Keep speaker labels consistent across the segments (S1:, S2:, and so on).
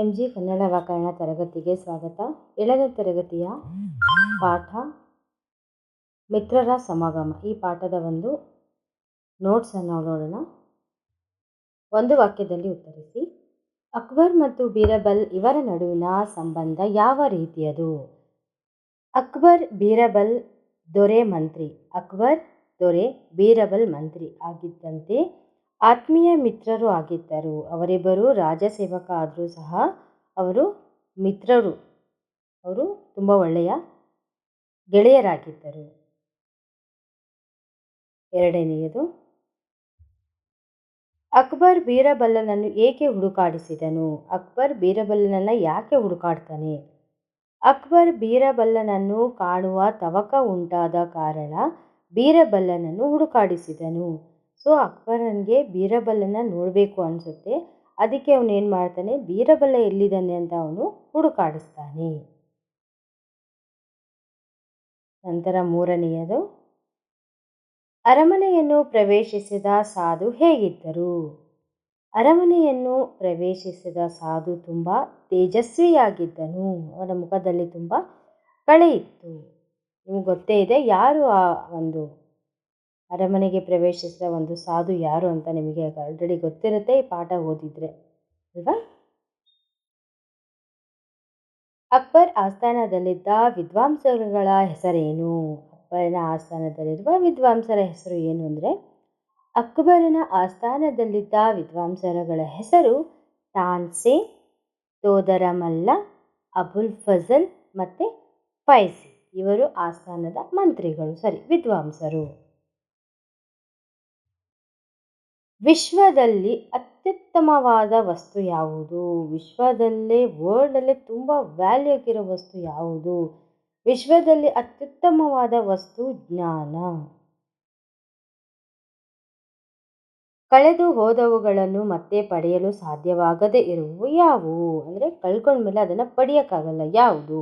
S1: M G Kannada ವ್ಯಾಕರಣ ತರಗತಿಗೆ ಸ್ವಾಗತ. ಏಳನೇ ತರಗತಿಯ ಪಾಠ ಮಿತ್ರರ ಸಮಾಗಮ. ಈ ಪಾಠದ ಒಂದು ನೋಟ್ಸನ್ನು ನೋಡೋಣ. ಒಂದು ವಾಕ್ಯದಲ್ಲಿ ಉತ್ತರಿಸಿ. ಅಕ್ಬರ್ ಮತ್ತು ಬೀರಬಲ್ ಇವರ ನಡುವಿನ ಸಂಬಂಧ ಯಾವ ರೀತಿಯದು? ಅಕ್ಬರ್, ಬೀರಬಲ್, ದೊರೆ ಮಂತ್ರಿ. ಅಕ್ಬರ್, ದೊರೆ, ಬೀರಬಲ್ ಮಂತ್ರಿ ಆಗಿದ್ದಂತೆ ಆತ್ಮೀಯ ಮಿತ್ರರು ಆಗಿದ್ದರು. ಅವರಿಬ್ಬರು ರಾಜಸೇವಕ ಆದರೂ ಸಹ ಅವರು ಮಿತ್ರರು. ಅವರು ತುಂಬ ಒಳ್ಳೆಯ ಗೆಳೆಯರಾಗಿದ್ದರು. ಎರಡನೆಯದು, ಅಕ್ಬರ್ ಬೀರಬಲ್ಲನನ್ನು ಏಕೆ ಹುಡುಕಾಡಿಸಿದನು? ಅಕ್ಬರ್ ಬೀರಬಲ್ಲನನ್ನು ಯಾಕೆ ಹುಡುಕಾಡ್ತಾನೆ? ಅಕ್ಬರ್ ಬೀರಬಲ್ಲನನ್ನು ಕಾಣುವ ತವಕ ಉಂಟಾದ ಕಾರಣ ಬೀರಬಲ್ಲನನ್ನು ಹುಡುಕಾಡಿಸಿದನು. ಸೊ ಅಕ್ಬರನಿಗೆ ಬೀರಬಲ್ಲನ ನೋಡಬೇಕು ಅನಿಸುತ್ತೆ. ಅದಕ್ಕೆ ಅವನು ಏನು ಮಾಡ್ತಾನೆ, ಬೀರಬಲ್ಲ ಎಲ್ಲಿದ್ದಾನೆ ಅಂತ ಅವನು ಹುಡುಕಾಡಿಸ್ತಾನೆ. ನಂತರ ಮೂರನೆಯದು, ಅರಮನೆಯನ್ನು ಪ್ರವೇಶಿಸಿದ ಸಾಧು ಹೇಗಿದ್ದರು? ಅರಮನೆಯನ್ನು ಪ್ರವೇಶಿಸಿದ ಸಾಧು ತುಂಬ ತೇಜಸ್ವಿಯಾಗಿದ್ದನು. ಅವನ ಮುಖದಲ್ಲಿ ತುಂಬ ಕಳೆ ಇತ್ತು ನಿಮ್ಗೆ ಗೊತ್ತೇ ಇದೆ, ಯಾರು ಆ ಒಂದು ಅರಮನೆಗೆ ಪ್ರವೇಶಿಸಿದ ಒಂದು ಸಾಧು ಯಾರು ಅಂತ ನಿಮಗೆ ಆಲ್ರೆಡಿ ಗೊತ್ತಿರುತ್ತೆ, ಈ ಪಾಠ ಓದಿದ್ರೆ, ಅಲ್ವಾ? ಅಕ್ಬರ್ ಆಸ್ಥಾನದಲ್ಲಿದ್ದ ವಿದ್ವಾಂಸರುಗಳ ಹೆಸರೇನು? ಅಕ್ಬರನ ಆಸ್ಥಾನದಲ್ಲಿರುವ ವಿದ್ವಾಂಸರ ಹೆಸರು ಏನು ಅಂದರೆ, ಅಕ್ಬರನ ಆಸ್ಥಾನದಲ್ಲಿದ್ದ ವಿದ್ವಾಂಸರಗಳ ಹೆಸರು ತಾನ್ಸೆ ತೋದರಮಲ್ಲ ಅಬುಲ್ ಫಜಲ್ ಮತ್ತು ಫೈಸಿ. ಇವರು ಆಸ್ಥಾನದ ಮಂತ್ರಿಗಳು, ಸರಿ, ವಿದ್ವಾಂಸರು. ವಿಶ್ವದಲ್ಲಿ ಅತ್ಯುತ್ತಮವಾದ ವಸ್ತು ಯಾವುದು? ವಿಶ್ವದಲ್ಲೇ ವರ್ಲ್ಡಲ್ಲೇ ತುಂಬ ವ್ಯಾಲ್ಯೂ ಆಗಿರೋ ವಸ್ತು ಯಾವುದು? ವಿಶ್ವದಲ್ಲಿ ಅತ್ಯುತ್ತಮವಾದ ವಸ್ತು ಜ್ಞಾನ. ಕಳೆದು ಹೋದವುಗಳನ್ನು ಮತ್ತೆ ಪಡೆಯಲು ಸಾಧ್ಯವಾಗದೇ ಇರುವವು ಯಾವುವು? ಅಂದರೆ ಕಳ್ಕೊಂಡ್ಮೇಲೆ ಅದನ್ನು ಪಡೆಯೋಕ್ಕಾಗಲ್ಲ. ಯಾವುದು?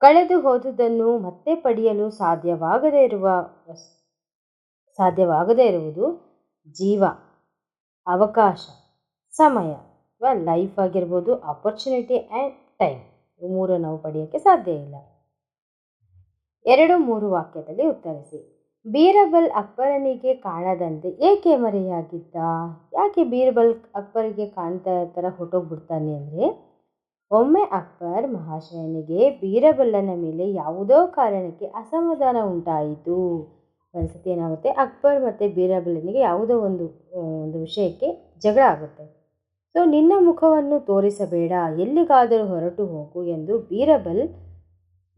S1: ಕಳೆದು ಹೋದುದನ್ನು ಮತ್ತೆ ಪಡೆಯಲು ಸಾಧ್ಯವಾಗದೇ ಇರುವ ಸಾಧ್ಯವಾಗದೇ ಇರುವುದು ಜೀವ, ಅವಕಾಶ, ಸಮಯ ಅಥವಾ ಲೈಫ್ ಆಗಿರ್ಬೋದು ಆಪರ್ಚುನಿಟಿ ಆ್ಯಂಡ್ ಟೈಮ್ ಇವು ಮೂರು ನಾವು ಪಡೆಯೋಕ್ಕೆ ಸಾಧ್ಯ ಇಲ್ಲ. ಎರಡು ಮೂರು ವಾಕ್ಯದಲ್ಲಿ ಉತ್ತರಿಸಿ. ಬೀರಬಲ್ ಅಕ್ಬರನಿಗೆ ಕಾಣದಂತೆ ಏಕೆ ಮರೆಯಾಗಿದ್ದ? ಯಾಕೆ ಬೀರಬಲ್ ಅಕ್ಬರಿಗೆ ಕಾಣ್ತಾ ಥರ ಹೊಟ್ಟೋಗ್ಬಿಡ್ತಾನೆ ಅಂದರೆ, ಒಮ್ಮೆ ಅಕ್ಬರ್ ಮಹಾಶಯನಿಗೆ ಬೀರಬಲ್ಲನ ಮೇಲೆ ಯಾವುದೋ ಕಾರಣಕ್ಕೆ ಅಸಮಾಧಾನ ಉಂಟಾಯಿತು. ಒಂದ್ಸತಿ ಏನಾಗುತ್ತೆ? ಅಕ್ಬರ್ ಮತ್ತು ಬೀರಬಲ್ಲನಿಗೆ ಯಾವುದೋ ಒಂದು ಒಂದು ವಿಷಯಕ್ಕೆ ಜಗಳ ಆಗುತ್ತೆ. ಸೊ ನಿನ್ನ ಮುಖವನ್ನು ತೋರಿಸಬೇಡ, ಎಲ್ಲಿಗಾದರೂ ಹೊರಟು ಹೋಗು ಎಂದು ಬೀರಬಲ್,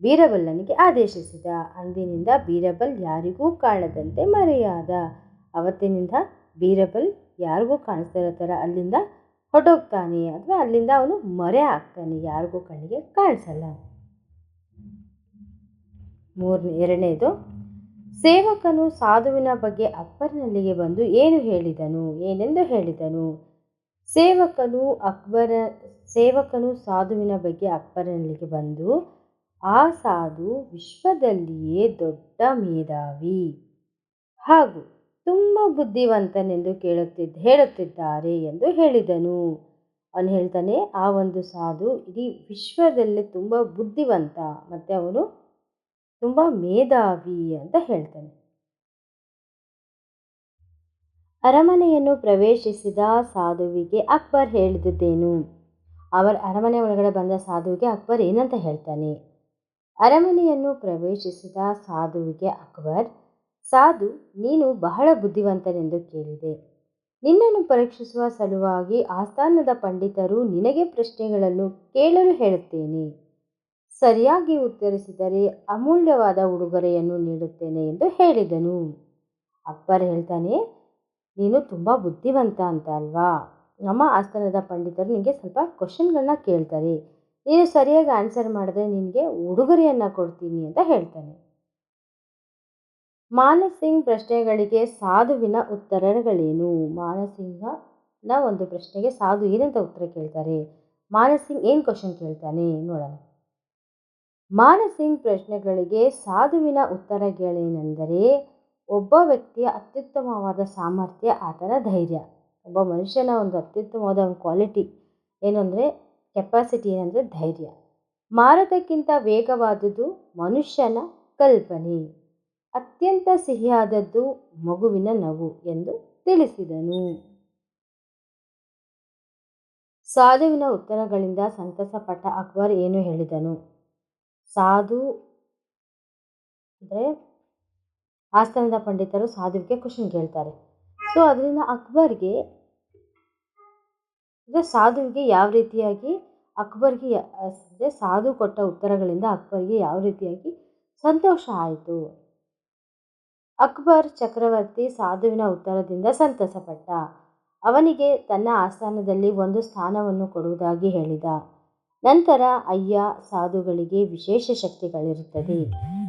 S1: ಬೀರಬಲ್ಲನಿಗೆ ಆದೇಶಿಸಿದ. ಅಂದಿನಿಂದ ಬೀರಬಲ್ ಯಾರಿಗೂ ಕಾಣದಂತೆ ಮರೆಯಾದ. ಅವತ್ತಿನಿಂದ ಬೀರಬಲ್ ಯಾರಿಗೂ ಕಾಣಿಸ್ತಾ ಇರೋ ಥರ ಅಲ್ಲಿಂದ ಹೊಡೋಗ್ತಾನೆ ಅಥವಾ ಅಲ್ಲಿಂದ ಅವನು ಮರೆ ಆಗ್ತಾನೆ ಯಾರಿಗೂ ಕಣ್ಣಿಗೆ ಕಾಣಿಸಲ್ಲ. ಮೂರನೇ, ಎರಡನೇದು ಸೇವಕನು ಸಾಧುವಿನ ಬಗ್ಗೆ ಅಕ್ಬರ್ನಲ್ಲಿಗೆ ಬಂದು ಏನು ಹೇಳಿದನು? ಏನೆಂದು ಹೇಳಿದನು? ಸೇವಕನು ಅಕ್ಬರ, ಸೇವಕನು ಸಾಧುವಿನ ಬಗ್ಗೆ ಅಕ್ಬರನಲ್ಲಿಗೆ ಬಂದು, ಆ ಸಾಧು ವಿಶ್ವದಲ್ಲಿಯೇ ದೊಡ್ಡ ಮೇಧಾವಿ. ಹಾಗೂ ತುಂಬ ಬುದ್ಧಿವಂತನೆಂದು ಕೇಳುತ್ತಿದ್ದ ಹೇಳುತ್ತಿದ್ದಾರೆ ಎಂದು ಹೇಳಿದನು. ಅವನು ಹೇಳ್ತಾನೆ, ಆ ಒಂದು ಸಾಧು ಇಡೀ ವಿಶ್ವದಲ್ಲೇ ತುಂಬ ಬುದ್ಧಿವಂತ. ಮತ್ತು ಅವನು ತುಂಬ ಮೇಧಾವಿ ಅಂತ ಹೇಳ್ತಾನೆ. ಅರಮನೆಯನ್ನು ಪ್ರವೇಶಿಸಿದ ಸಾಧುವಿಗೆ ಅಕ್ಬರ್ ಹೇಳಿದ್ದೇನು ಅವರ ಅರಮನೆ ಒಳಗಡೆ ಬಂದ ಸಾಧುವಿಗೆ ಅಕ್ಬರ್ ಏನಂತ ಹೇಳ್ತಾನೆ? ಅರಮನೆಯನ್ನು ಪ್ರವೇಶಿಸಿದ ಸಾಧುವಿಗೆ ಅಕ್ಬರ್, ಸಾಧು, ನೀನು ಬಹಳ ಬುದ್ಧಿವಂತನೆಂದು ಕೇಳಿದೆ. ನಿನ್ನನ್ನು ಪರೀಕ್ಷಿಸುವ ಸಲುವಾಗಿ ಆಸ್ಥಾನದ ಪಂಡಿತರು ನಿನಗೆ ಪ್ರಶ್ನೆಗಳನ್ನು ಕೇಳಲು ಹೇಳುತ್ತೇನೆ. ಸರಿಯಾಗಿ ಉತ್ತರಿಸಿದರೆ ಅಮೂಲ್ಯವಾದ ಉಡುಗೊರೆಯನ್ನು ನೀಡುತ್ತೇನೆ ಎಂದು ಹೇಳಿದನು. ಅಕ್ಬರ್ ಹೇಳ್ತಾನೆ, ನೀನು ತುಂಬ ಬುದ್ಧಿವಂತ ಅಂತ ಅಲ್ವಾ? ನಮ್ಮ ಆಸ್ಥಾನದ ಪಂಡಿತರು ನಿನಗೆ ಸ್ವಲ್ಪ ಕ್ವಶನ್ಗಳನ್ನ ಕೇಳ್ತಾರೆ. ನೀನು ಸರಿಯಾಗಿ ಆನ್ಸರ್ ಮಾಡಿದ್ರೆ ನಿನಗೆ ಉಡುಗೊರೆಯನ್ನು ಕೊಡ್ತೀನಿ ಅಂತ ಹೇಳ್ತಾನೆ. ಮಾನಸಿಂಗ್ ಪ್ರಶ್ನೆಗಳಿಗೆ ಸಾಧುವಿನ ಉತ್ತರಗಳೇನು? ಮಾನಸಿಂಗನ ಒಂದು ಪ್ರಶ್ನೆಗೆ ಸಾಧು ಏನಂತ ಉತ್ತರ ಕೇಳ್ತಾರೆ? ಮಾನಸಿಂಗ್ ಏನು ಕ್ವಶನ್ ಕೇಳ್ತಾನೆ? ನೋಡೋಣ. ಮಾನಸಿಂಗ್ ಪ್ರಶ್ನೆಗಳಿಗೆ ಸಾಧುವಿನ ಉತ್ತರಗಳೇನೆಂದರೆ ಒಬ್ಬ ವ್ಯಕ್ತಿಯ ಅತ್ಯುತ್ತಮವಾದ ಸಾಮರ್ಥ್ಯ, ಆತನ ಧೈರ್ಯ. ಒಬ್ಬ ಮನುಷ್ಯನ ಒಂದು ಅತ್ಯುತ್ತಮವಾದ ಒಂದು ಕ್ವಾಲಿಟಿ ಏನಂದರೆ ಕೆಪಾಸಿಟಿ ಏನಂದರೆ ಧೈರ್ಯ. ಮಾರತಕ್ಕಿಂತ ವೇಗವಾದದ್ದು ಮನುಷ್ಯನ ಕಲ್ಪನೆ. ಅತ್ಯಂತ ಸಿಹಿಯಾದದ್ದು ಮಗುವಿನ ನಗು ಎಂದು ತಿಳಿಸಿದನು. ಸಾಧುವಿನ ಉತ್ತರಗಳಿಂದ ಸಂತಸಪಟ್ಟ ಅಕ್ಬರ್ ಏನು ಹೇಳಿದನು? ಸಾಧು ಅಂದರೆ ಆಸ್ಥಾನದ ಪಂಡಿತರು ಸಾಧುವಿಗೆ ಕ್ವಶನ್ ಕೇಳ್ತಾರೆ. ಸೊ ಅದರಿಂದ ಅಕ್ಬರ್ಗೆ ಅಂದರೆ ಸಾಧುವಿಗೆ ಯಾವ ರೀತಿಯಾಗಿ ಅಕ್ಬರ್ಗೆ ಅಂದರೆ ಸಾಧು ಕೊಟ್ಟ ಉತ್ತರಗಳಿಂದ ಅಕ್ಬರ್ಗೆ ಯಾವ ರೀತಿಯಾಗಿ ಸಂತೋಷ ಆಯಿತು? ಅಕ್ಬರ್ ಚಕ್ರವರ್ತಿ ಸಾಧುವಿನ ಉತ್ತರದಿಂದ ಸಂತಸಪಟ್ಟ. ಅವನಿಗೆ ತನ್ನ ಆಸ್ಥಾನದಲ್ಲಿ ಒಂದು ಸ್ಥಾನವನ್ನು ಕೊಡುವುದಾಗಿ ಹೇಳಿದ. ನಂತರ ಅಯ್ಯ ಸಾಧುಗಳಿಗೆ ವಿಶೇಷ ಶಕ್ತಿಗಳಿರುತ್ತದೆ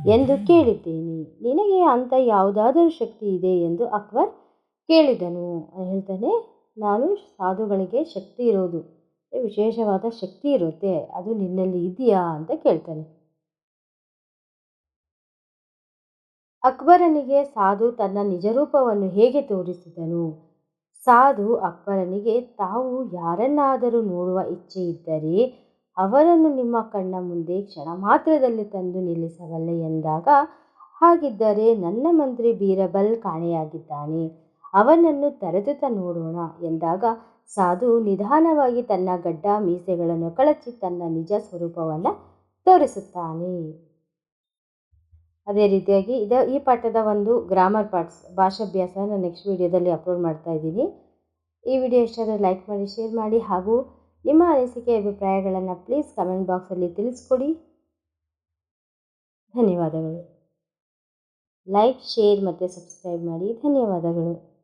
S1: ಎಂದು ಕೇಳಿದ್ದೇನೆ. ನಿನಗೆ ಅಂತ ಯಾವುದಾದರೂ ಶಕ್ತಿ ಇದೆ ಎಂದು ಅಕ್ಬರ್ ಕೇಳಿದನು. ಹೇಳ್ತಾನೆ, ನಾನು ಸಾಧುಗಳಿಗೆ ಶಕ್ತಿ ಇರೋದು, ವಿಶೇಷವಾದ ಶಕ್ತಿ ಇರುತ್ತೆ, ಅದು ನಿನ್ನಲ್ಲಿ ಇದೆಯಾ? ಅಂತ ಕೇಳ್ತಾನೆ. ಅಕ್ಬರನಿಗೆ ಸಾಧು ತನ್ನ ನಿಜರೂಪವನ್ನು ಹೇಗೆ ತೋರಿಸಿದನು? ಸಾಧು ಅಕ್ಬರನಿಗೆ, ತಾವು ಯಾರನ್ನಾದರೂ ನೋಡುವ ಇಚ್ಛೆ ಇದ್ದರೆ ಅವರನ್ನು ನಿಮ್ಮ ಕಣ್ಣ ಮುಂದೆ ಕ್ಷಣ ಮಾತ್ರದಲ್ಲಿ ತಂದು ನಿಲ್ಲಿಸಬಲ್ಲೆ ಎಂದಾಗ, ಹಾಗಿದ್ದರೆ ನನ್ನ ಮಂತ್ರಿ ಬೀರಬಲ್ ಕಾಣೆಯಾಗಿದ್ದಾನೆ. ಅವನನ್ನು ತೆರೆದುತ ನೋಡೋಣ ಎಂದಾಗ, ಸಾಧು ನಿಧಾನವಾಗಿ ತನ್ನ ಗಡ್ಡ ಮೀಸೆಗಳನ್ನು ಕಳಚಿ ತನ್ನ ನಿಜ ಸ್ವರೂಪವನ್ನು ತೋರಿಸುತ್ತಾನೆ. ಅದೇ ರೀತಿಯಾಗಿ ಇದ ಈ ಪಾಠದ ಒಂದು ಗ್ರಾಮರ್ ಪಾರ್ಟ್ಸ್ ಭಾಷಾಭ್ಯಾಸ ನಾನು ನೆಕ್ಸ್ಟ್ ವಿಡಿಯೋದಲ್ಲಿ ಅಪ್ಲೋಡ್ ಮಾಡ್ತಾ ಇದ್ದೀನಿ. ಈ ವಿಡಿಯೋ ಇಷ್ಟಾದರೆ ಲೈಕ್ ಮಾಡಿ ಶೇರ್ ಮಾಡಿ ಹಾಗೂ ನಿಮ್ಮ ಅನಿಸಿಕೆ ಅಭಿಪ್ರಾಯಗಳನ್ನು ಪ್ಲೀಸ್ ಕಮೆಂಟ್ ಬಾಕ್ಸಲ್ಲಿ ತಿಳಿಸ್ಕೊಡಿ. ಧನ್ಯವಾದಗಳು. ಲೈಕ್ ಶೇರ್ ಮತ್ತು ಸಬ್ಸ್ಕ್ರೈಬ್ ಮಾಡಿ. ಧನ್ಯವಾದಗಳು.